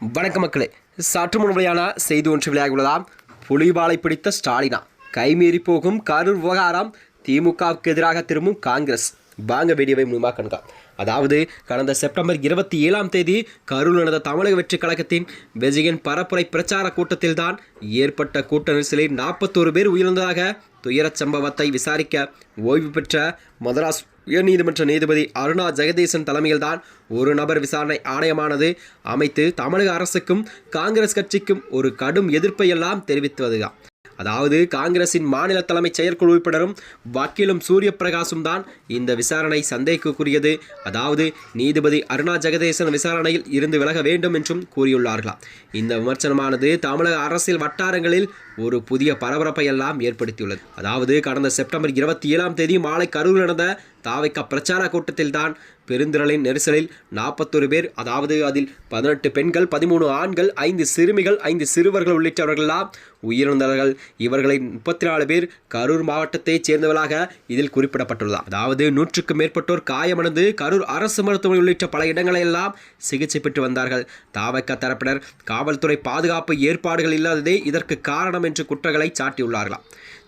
வணக்க மக்களே. சற்று முன்வையான செய்தி ஒன்று வெளியாகியுள்ளதாம். புலிவாலை பிடித்த ஸ்டாலினா. கைமீறி போகும் கரூர் விவகாரம் திமுகவுக்கு எதிராக திரும்பும் காங்கிரஸ். வாங்க வீடியோவை மூலமாக கண்காம் அதாவது கடந்த செப்டம்பர் இருபத்தி ஏழாம் தேதி கரூர் நடந்த தமிழக வெற்றி கழகத்தின் விஜயன் பரப்புரை பிரச்சார கூட்டத்தில்தான் ஏற்பட்ட கூட்ட நெரிசலில் நாற்பத்தோரு பேர் உயிரிழந்ததாக துயரச் சம்பவத்தை விசாரிக்க ஓய்வு பெற்ற மதராஸ் உயர்நீதிமன்ற நீதிபதி அருணா ஜெகதீசன் தலைமையில்தான் ஒரு நபர் விசாரணை ஆணையமானது. அமைத்து தமிழக அரசுக்கும் காங்கிரஸ் கட்சிக்கும் ஒரு கடும் எதிர்ப்பை எல்லாம் தெரிவித்துவதுதான் அதாவது காங்கிரசின் மாநில தலைமை செயற்குழு உறுப்பினரும் வக்கீலும் சூரிய பிரகாசும் தான் இந்த விசாரணை சந்தேகக்குரியது. அதாவது நீதிபதி அருணா ஜெகதேசன் விசாரணையில் இருந்து விலக வேண்டும் என்றும் கூறியுள்ளார்களாம். இந்த விமர்சனமானது தமிழக அரசியல் வட்டாரங்களில் ஒரு புதிய பரபரப்பை எல்லாம் ஏற்படுத்தியுள்ளது. அதாவது கடந்த செப்டம்பர் இருபத்தி ஏழாம் தேதி மாலை கரூர் நடந்த தாவைக்க பிரச்சார கூட்டத்தில்தான் பெருந்திரளின் நெரிசலில் நாற்பத்தொரு பேர் அதாவது அதில் பதினெட்டு பெண்கள் பதிமூணு ஆண்கள் ஐந்து சிறுமிகள் ஐந்து சிறுவர்கள் உள்ளிட்டவர்களெல்லாம் உயிரிழந்தார்கள் இவர்களின் முப்பத்தி நாலு பேர் கரூர் மாவட்டத்தைச் சேர்ந்தவர்களாக இதில் குறிப்பிடப்பட்டுள்ளது. அதாவது நூற்றுக்கும் மேற்பட்டோர் காயமடைந்து கரூர் அரசு மருத்துவமனை உள்ளிட்ட பல இடங்களெல்லாம் சிகிச்சை பெற்று வந்தார்கள். தாவக்க தரப்பினர் காவல்துறை பாதுகாப்பு ஏற்பாடுகள் இல்லாததே இதற்கு காரணம் என்று குற்றங்களை சாட்டியுள்ளார்களாம்.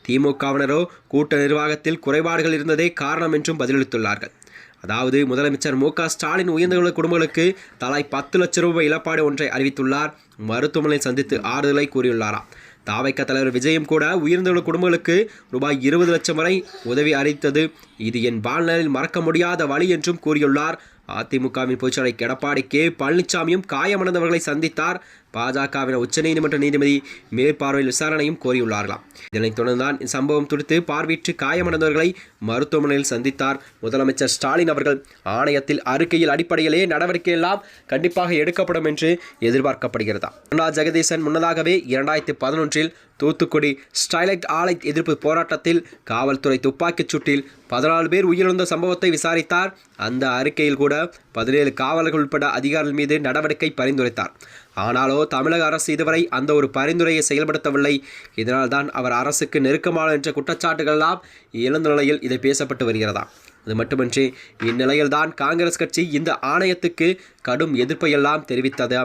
திமுகவினரோ கூட்ட நிர்வாகத்தில் குறைபாடுகள் இருந்ததே காரணம் என்றும் பதிலளித்துள்ளார்கள். அதாவது முதலமைச்சர் மு க ஸ்டாலின் உயர்ந்துள்ள குடும்பங்களுக்கு தலாய் பத்து லட்சம் ரூபாய் இழப்பாடு ஒன்றை அறிவித்துள்ளார். மருத்துவமனை சந்தித்து ஆறுதலை கூறியுள்ளாராம். தாவைக்க தலைவர் விஜயம் கூட உயர்ந்துள்ள குடும்பங்களுக்கு ரூபாய் இருபது லட்சம் வரை உதவி அளித்தது. இது என் வாழ்நாளில் மறக்க முடியாத வழி என்றும் கூறியுள்ளார். அதிமுகவின் பொதுச்செயலாளர் எடப்பாடி கே பழனிசாமியும் காயமடைந்தவர்களை சந்தித்தார். பாஜகவின் உச்சநீதிமன்ற நீதிபதி மேற்பார்வையில் விசாரணையும் கோரியுள்ளார்களாம். இதனைத் தொடர்ந்தான் சம்பவம் குறித்து பார்வையிட்டு காயமடைந்தவர்களை மருத்துவமனையில் சந்தித்தார் முதலமைச்சர் ஸ்டாலின் அவர்கள். ஆணையத்தில் அறிக்கையில் அடிப்படையிலே நடவடிக்கை எல்லாம் கண்டிப்பாக எடுக்கப்படும் என்று எதிர்பார்க்கப்படுகிறதா? அண்ணா ஜெகதீசன் முன்னதாகவே இரண்டாயிரத்தி பதினொன்றில் தூத்துக்குடி ஸ்டைலைட் ஆலை எதிர்ப்பு போராட்டத்தில் காவல்துறை துப்பாக்கிச் சூட்டில் பதினாலு பேர் உயிரிழந்த சம்பவத்தை விசாரித்தார். அந்த அறிக்கையில் கூட பதினேழு காவலர்கள் உட்பட அதிகாரிகள் மீது நடவடிக்கை பரிந்துரைத்தார். ஆனாலோ தமிழக அரசு இதுவரை அந்த ஒரு பரிந்துரையை செயல்படுத்தவில்லை. இதனால்தான் அவர் அரசுக்கு நெருக்கமான என்ற குற்றச்சாட்டுகள் எல்லாம் எழுந்த நிலையில் இதை பேசப்பட்டு வருகிறதா அது மட்டுமின்றி இந்நிலையில்தான் காங்கிரஸ் கட்சி இந்த ஆணையத்துக்கு கடும் எதிர்ப்பையெல்லாம் தெரிவித்தது.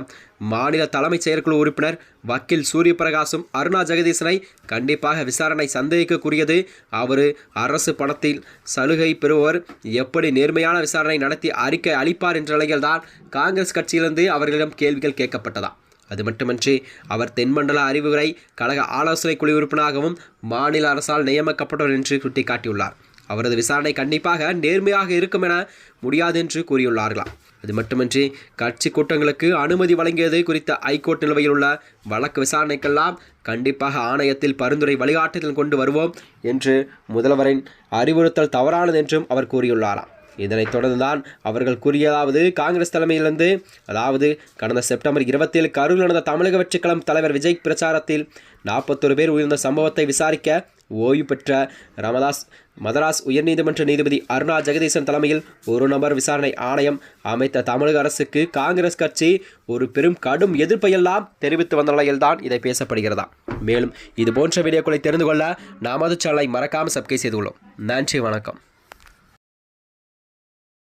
மாநில தலைமைச் செயற்குழு உறுப்பினர் வக்கீல் சூரிய பிரகாசும் அருணா ஜெகதீசனை கண்டிப்பாக விசாரணை சந்தேகிக்கக்கூடியது. அவர் அரசு பணத்தில் சலுகை பெறுபவர் எப்படி நேர்மையான விசாரணை நடத்தி அறிக்கை அளிப்பார் என்ற நிலையில்தான் காங்கிரஸ் கட்சியிலிருந்து அவர்களிடம் கேள்விகள் கேட்கப்பட்டதா? அது மட்டுமன்றி அவர் தென்மண்டல அறிவுரை கழக ஆலோசனை குழு உறுப்பினராகவும் மாநில அரசால் நியமிக்கப்பட்டவர் என்று சுட்டிக்காட்டியுள்ளார். அவரது விசாரணை கண்டிப்பாக நேர்மையாக இருக்கும் என முடியாது என்று கூறியுள்ளார்களாம். அது மட்டுமின்றி கட்சி கூட்டங்களுக்கு அனுமதி வழங்கியது குறித்த ஐகோர்ட் நிலுவையில் உள்ள வழக்கு விசாரணைக்கெல்லாம் கண்டிப்பாக ஆணையத்தில் பரிந்துரை வழிகாட்டுதல் கொண்டு வருவோம் என்று முதல்வரின் அறிவுறுத்தல் தவறானது என்றும் அவர் கூறியுள்ளாராம். இதனைத் தொடர்ந்துதான் அவர்கள் கூறியதாவது காங்கிரஸ் தலைமையிலிருந்து அதாவது கடந்த செப்டம்பர் இருபத்தில் கரூர் நடந்த தமிழக வெற்றிக்களம் தலைவர் விஜய் பிரச்சாரத்தில் நாற்பத்தொரு பேர் உயர்ந்த சம்பவத்தை விசாரிக்க ஓய்வு பெற்ற ரமதாஸ் மதராஸ் உயர்நீதிமன்ற நீதிபதி அருணா ஜெகதீசன் தலைமையில் ஒரு நபர் விசாரணை ஆணையம் அமைத்த தமிழக அரசுக்கு காங்கிரஸ் கட்சி ஒரு பெரும் கடும் எதிர்ப்பையெல்லாம் தெரிவித்து வந்த நிலையில்தான் இதை பேசப்படுகிறதா. மேலும் இது போன்ற வீடியோக்களை தெரிந்து கொள்ள நமது சேனலை மறக்காமல் சப்கை செய்துள்ளோம் நன்றி வணக்கம்.